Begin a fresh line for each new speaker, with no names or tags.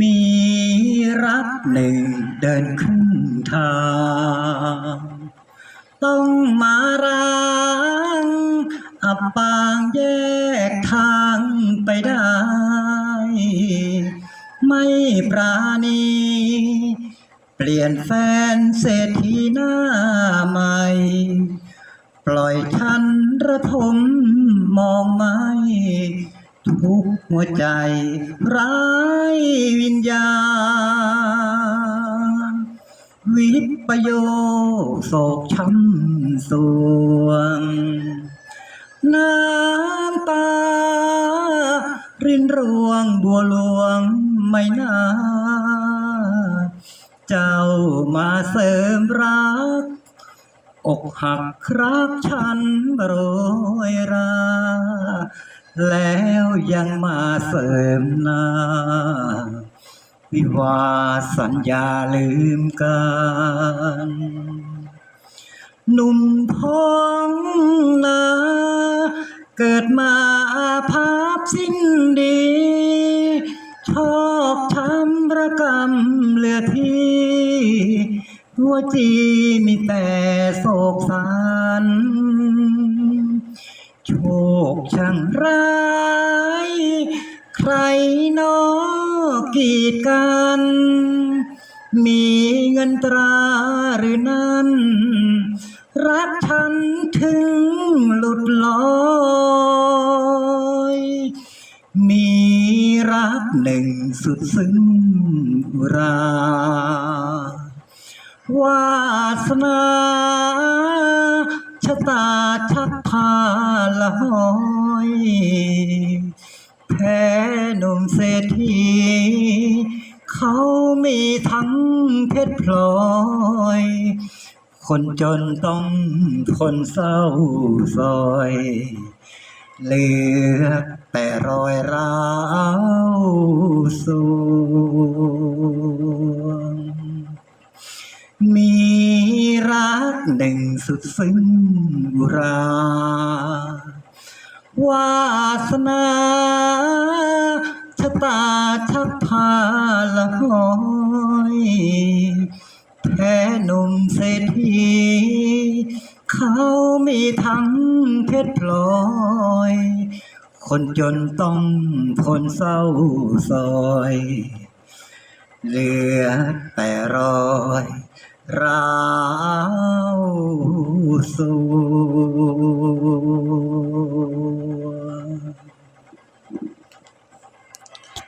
มีรักหนึ่งเดินขึ้นทาง ต้องมาร้างอับปางแยกทางไปได้ ไม่ปราณี เปลี่ยนแฟนเศรษฐีหน้าใหม่ ปล่อยฉันระทมมองไม่ หัวใจร้ายวิญญาณวิปโยโศกช้ำสวง น้ำตา รินรวงบัวหลวงไม่น่าเจ้ามาเสริมรัก อกหักครับฉันโรยรา แล้วยังมาเสริมหน้า วิวาสัญญาลืมกันหนุ่มพ้องนาเกิดมาอาภัพสิ้นดี ชอบทำระกรรมเหลือที่หัวจีมีแต่โศกสัน คช่างร้าย ใครนอกีดกัน มีเงินตราหรือนั้น รักฉันถึงหลุดลอย มีรักหนึ่งสุดซึ้งราวาสนาชะตาช หอยแพ้หนุ่มเศรษฐีเขามีทั้งเพชรพลอย คนจนต้องทนเศร้าซอย เหลือแต่รอยร้าวสวงมีรัก หนึ่งสุดซึ้งรา วาสนาชะตาชักพาละหอยแพ้หนุ่มเศรษฐีเขามีทั้งเพชรพลอย คนจนต้องทนเศร้าซอย เหลือแต่รอยร้าว สวง